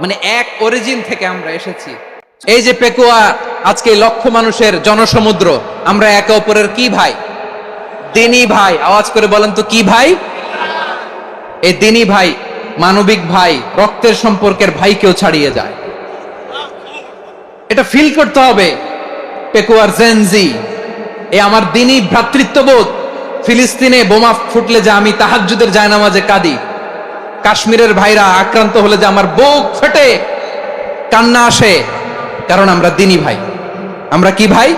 মানে এক অরিজিন থেকে আমরা এসেছি। এই যে পেকুয়া, আজকে লক্ষ মানুষের জনসমুদ্র, আমরা একে অপরের কি ভাই? দিনী ভাই। আওয়াজ করে বলেন তো, কি ভাই? এই দিনী ভাই, মানবিক ভাই, রক্তের সম্পর্কের ভাইকেও ছাড়িয়ে যায়। এটা ফিল করতে হবে, পেকুয়ার জেনজি এ আমার দিনী ভ্রাতৃত্ববোধ। ফিলিস্তিনে বোমা ফুটলে যে আমি তাহাজ্জুদের জায়নামাজে কাঁদি। কাশ্মীরের ভাইরা আক্রান্ত হলে যে আমার বুক ফেটে, কান্না আসে, কারণ আমরা দিনী ভাই। আমরা কি ভাই?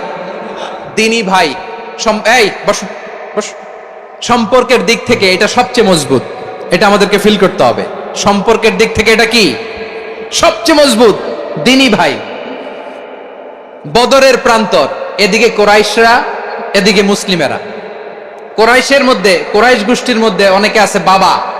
দিনী ভাই। এই। সম্পর্কের দিক থেকে এটা সবচেয়ে মজবুত। এটা আমাদেরকে ফিল করতে হবে। সম্পর্কের দিক থেকে এটা কি? সবচেয়ে মজবুত, দিনী ভাই। বদরের প্রান্তর, এদিকে কোরাইশরা, এদিকে মুসলিমেরা। কোরাইশের মধ্যে, কোরাইশ গোষ্ঠীর মধ্যে অনেকে আছে বাবা।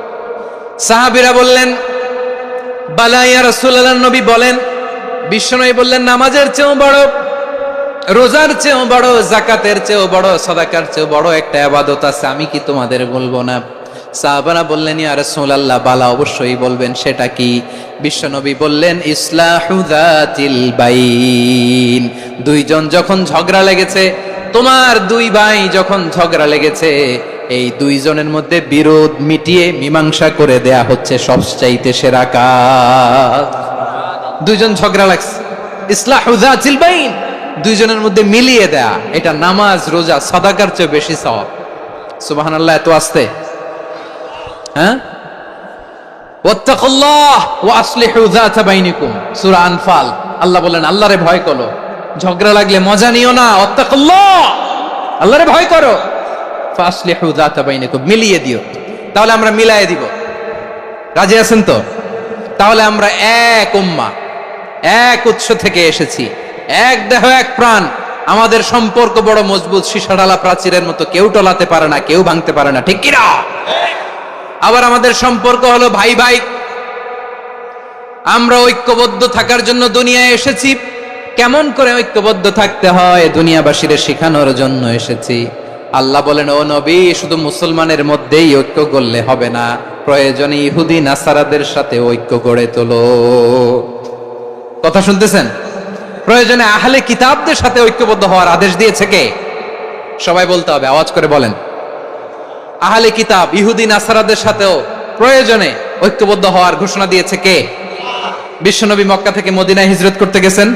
সাহাবিরা বললেন বালাইয়া রসুল্লাহ নবী বলেন, বিশ্বনবী বললেন, নামাজের চেয়েও বড়, রোজার চেয়েও বড় জাকাতের চেয়েও বড়, সদাকার চেয়েও বড় একটা আবাদত আছে, আমি কি তোমাদের বলব না? সাহাবারা বললেন, ইয়া রাসূলুল্লাহ, বালা অবশ্যই বলবেন, সেটা কি? বিশ্বনবী বললেন ইসলাহুদাতিল বাইন, দুইজন যখন ঝগড়া লেগেছে, তোমার দুই ভাই যখন ঝগড়া লেগেছে এই দুইজনের মধ্যে বিরোধ মিটিয়ে মীমাংসা করে দেয়া হচ্ছে সবচাইতে সেরা কাজ। দুইজন ঝগড়া লাগছে। ইসলাহুদাতিল বাইন। দুইজনের মধ্যে মিলিয়ে দেয়া। এটা নামাজ, রোজা, সাদাকার চেয়ে বেশি এত আসতে। হ্যাঁ? যাতা বাইনিকুম। সূরা আনফাল। আল্লাহ বলেন ভয় করো। ঝগড়া লাগলে মজা নিও না। আল্লাহরে ভয় করো। মিলিয়ে দিও। তাহলে আমরা দিব। রাজি আছেন তো? তাহলে আমরা এক উম্মা, এক উৎস থেকে এসেছি। এক দেহ, এক প্রাণ। আমাদের সম্পর্ক বড় মজবুত সীসাডালা প্রাচীরের মতো। কেউ টলাতে পারে না, কেউ ভাঙতে পারে না। ঠিক কিনা আবার আমাদের সম্পর্ক হলো ভাই ভাই। আমরা ঐক্যবদ্ধ থাকার জন্য দুনিয়ায় এসেছি। কেমন করে ঐক্যবদ্ধ থাকতে হয়? দুনিয়াবাসীর শেখানোর জন্য এসেছি। আল্লাহ বলেন, ও নবী, শুধু মুসলমানের মধ্যেই ঐক্য করলে হবে না। প্রয়োজনে ইহুদি, নাসারাদের সাথে ঐক্য গড়ে তোলো। কথা শুনতেছেন? প্রয়োজনে আহলে কিতাবদের সাথে ঐক্যবদ্ধ হওয়ার আদেশ দিয়েছে কে? সবাই বলতে হবে, আওয়াজ করে বলেন। আহলে কিতাব, ইহুদি, নাসারাদের সাথেও প্রয়োজনে ঐক্যবদ্ধ হওয়ার ঘোষণা দিয়েছে কে? বিশ্বনবী মক্কা থেকে মদিনায় হিজরত করতে গেছেন।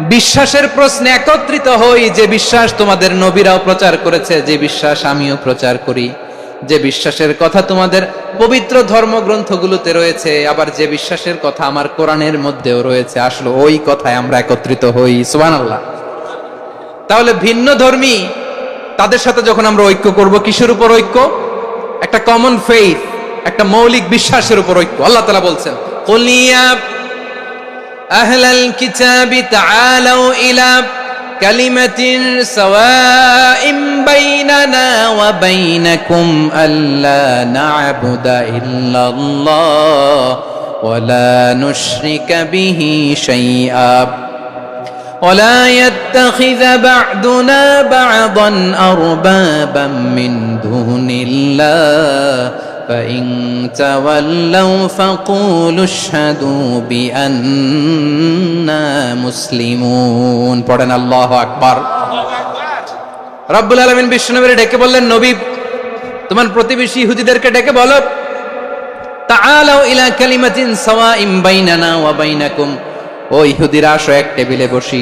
বিশ্বাসের প্রশ্নে একত্রিত হই যে বিশ্বাস তোমাদের নবীরাও প্রচার করেছে, যে বিশ্বাস আমিও প্রচার করি। যে বিশ্বাসের কথা তোমাদের পবিত্র ধর্মগ্রন্থগুলোতে রয়েছে, আবার যে বিশ্বাসের কথা আমার কোরআনের মধ্যেও রয়েছে, আসলে ওই কথায় আমরা একত্রিত হই। সুবহানাল্লাহ। তাহলে ভিন্ন ধর্মী তাদের সাথে যখন আমরা ঐক্য করব, কিসের উপর ঐক্য? একটা কমন ফেইথ একটা মৌলিক বিশ্বাসের উপর ঐক্য। আল্লাহ তালা বলছেন أهل الكتاب تعالوا إلى كلمة سواء بيننا وبينكم ألا نعبد إلا الله ولا نشرك به شيئا ولا يتخذ بعضنا بعضا أربابا من دون الله فإن تولوا فقولوا اشهدوا بأننا مسلمون পড়েন আল্লাহ আকবার রব্বুল আলমিন বিষ্ণুনবীর ডেকে বললেন নবী তোমার প্রতিবেশী ইহুদিদেরকে ডেকে বলো তাআলাউ ইলা কালিমাতিন সাওয়াইম বাইনানা ওয়া বাইনাকুম ও ইহুদিরা আসো এক টেবিলে বসি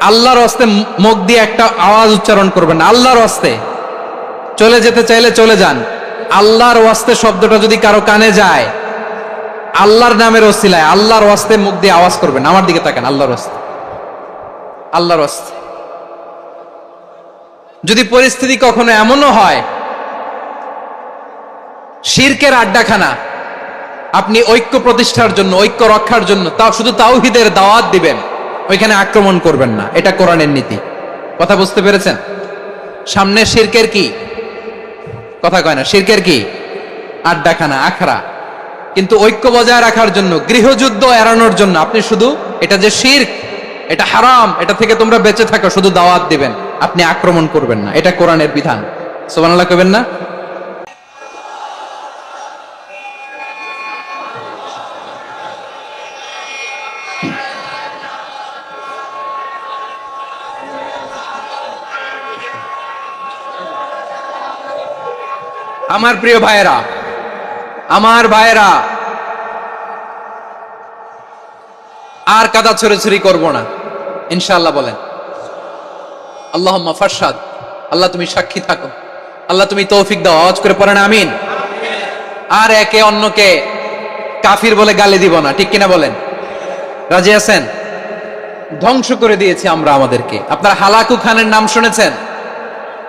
আল্লাহর হস্তে মুখ দিয়ে একটা আওয়াজ উচ্চারণ করবেন। আল্লাহর হস্তে। চলে যেতে চাইলে চলে যান। আল্লাহর ওয়াস্তে শব্দটা যদি কারও কানে যায়, আল্লাহর নামের ওসিলায় আল্লাহর ওয়াস্তে মুখ দিয়ে আওয়াজ করবেন। আমার দিকে তাকান, আল্লাহর ওয়াস্তে আল্লাহর ওয়াস্তে যদি পরিস্থিতি কখনো এমনও হয়, শিরকের আড্ডাখানা, আপনি ঐক্য প্রতিষ্ঠার জন্য, ঐক্য রক্ষার জন্য তাও শুধু তাওহিদের দাওয়াত দিবেন। ওইখানে আক্রমণ করবেন না। এটা কোরআনের নীতি। কথা বুঝতে পেরেছেন? সামনে শিরকের কি? কথা কয় না, শিরকের কি? আড্ডাখানা, আখড়া। কিন্তু ঐক্য বজায় রাখার জন্য, গৃহযুদ্ধ এড়ানোর জন্য আপনি শুধু এটা যে শির্ক, এটা হারাম, এটা থেকে তোমরা বেঁচে থাকো, শুধু দাওয়াত দিবেন। আপনি আক্রমণ করবেন না। এটা কোরআনের বিধান। সোবানাল্লাহ কবেন না? আমার প্রিয় ভাইয়েরা, আমার ভাইয়েরা, আর কাদা ছড়াছড়ি করব না। ইনশাআল্লাহ বলেন। আল্লাহ ফারসাদ আল্লাহ তুমি সাক্ষী থাকো। আল্লাহ তুমি তৌফিক দাও। আওয়াজ করে পড়েন, আমিন। আর একে অন্যকে কাফির বলে গালি দিব না। ঠিক কিনা বলেন? রাজি আছেন? ধ্বংস করে দিয়েছি আমরা আমাদেরকে। আপনারা হালাকু খানের নাম শুনেছেন?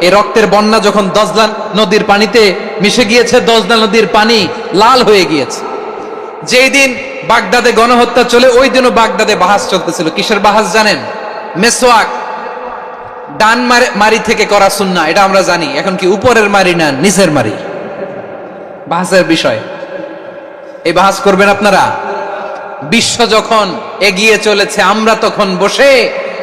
এই রক্তের বন্যা যখন দজলা নদীর পানিতে মিশে গিয়েছে, দজলা নদীর পানি লাল হয়ে গিয়েছে। যেই দিন বাগদাদে গণহত্যা চলে, ওই দিনও বাগদাদে বাহাস চলতেছিল। কিসের বাহাস জানেন? মেসোয়াক ডান মারি- থেকে করা সুন্না, এটা আমরা জানি। এখন কি উপরের মারি না নিচের মারি? বাহাসের বিষয়। এই বাহাস করবেন আপনারা? বিশ্ব যখন এগিয়ে চলেছে, আমরা তখন বসে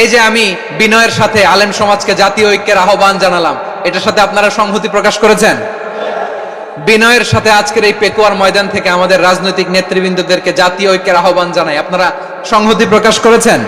এই যে আমি বিনয়ের সাথে আলেম সমাজকে জাতীয় ঐক্যের আহ্বান জানালাম, এটার সাথে আপনারা সংহতি প্রকাশ করেছেন? বিনয়ের সাথে আজকের এই পেকুয়ার ময়দান থেকে আমাদের রাজনৈতিক নেতৃবৃন্দদেরকে জাতীয় ঐক্যের আহ্বান জানাই, আপনারা সংহতি প্রকাশ করেছেন?